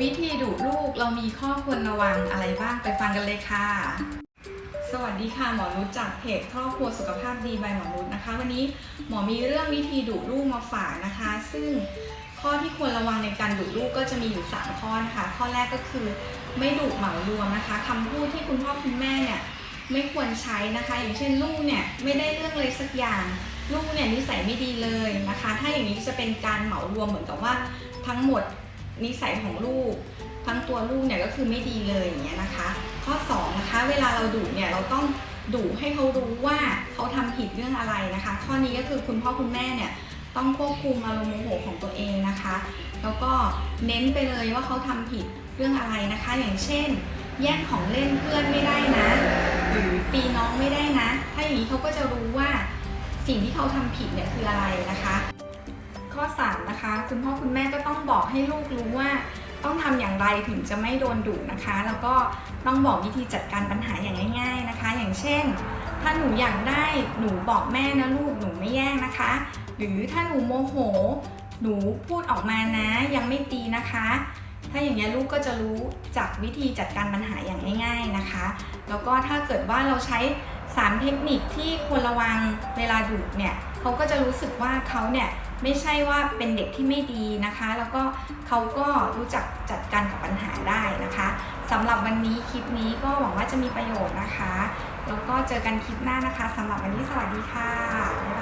วิธีดุลูกเรามีข้อควรระวังอะไรบ้างไปฟังกันเลยค่ะ สวัสดีค่ะหมอนุชจากเพจครอบครัวสุขภาพดีบายหมอนุชนะคะ วันนี้หมอมีเรื่องวิธีดุลูกมาฝากนะคะ ซึ่งข้อที่ควรระวังในการดุลูกก็จะมีอยู่ 3 ข้อนะคะข้อแรกก็คือไม่ดุเหมารวมนะคะคำพูดที่คุณพ่อคุณแม่เนี่ยไม่ควรใช้นะคะ อย่างเช่นลูกเนี่ยไม่ได้เรื่องเลยสักอย่างลูกเนี่ยนิสัยไม่ดีเลยนะคะ ถ้าอย่างนี้จะเป็นการเหมารวมเหมือนกับว่าทั้งหมด นิสัยของลูก ทั้งตัวลูกเนี่ยก็คือไม่ดีเลยอย่างเงี้ยนะคะ ข้อ2นะคะเวลาเราดุเนี่ยเราต้องดุให้เขารู้ว่าเขาทำผิดเรื่องอะไรนะคะ ข้อนี้ก็คือคุณพ่อคุณแม่เนี่ยต้องควบคุมอารมณ์โมโหของตัวเองนะคะ แล้วก็เน้นไปเลยว่าเขาทำผิดเรื่องอะไรนะคะ อย่างเช่น แย่งของเล่นเพื่อนไม่ได้นะ หรือตีน้องไม่ได้นะ ถ้าอย่างนี้เขาก็จะรู้ว่าสิ่งที่เขาทำผิดเนี่ยคืออะไรนะคะ ข้อ3 คุณพ่อคุณแม่ก็ต้องบอกให้ลูกรู้ว่า ต้องทำอย่างไรถึงจะไม่โดนดุนะคะ แล้วก็ต้องบอกวิธีจัดการปัญหาอย่างง่าย ๆนะคะ อย่างเช่น ถ้าหนูอยากได้หนูบอกแม่นะลูกหนูไม่แย่งนะคะ หรือถ้าหนูโมโห หนูพูดออกมานะยังไม่ตีนะคะ ถ้าอย่างนี้ลูกก็จะรู้จากวิธีจัดการปัญหาอย่างง่าย ๆนะคะ แล้วก็ถ้าเกิดว่าเราใช้3เทคนิคที่ควรระวังเวลาดุเนี่ย เขาก็จะรู้สึกว่าเขาเนี่ยไม่ใช่ว่าเป็นเด็กที่ไม่ดีนะคะ แล้วก็เขาก็รู้จักจัดการกับปัญหาได้นะคะสำหรับวันนี้คลิปนี้ก็หวังว่าจะมีประโยชน์นะคะ แล้วก็เจอกันคลิปหน้านะคะสำหรับวันนี้สวัสดีค่ะบ๊ายบาย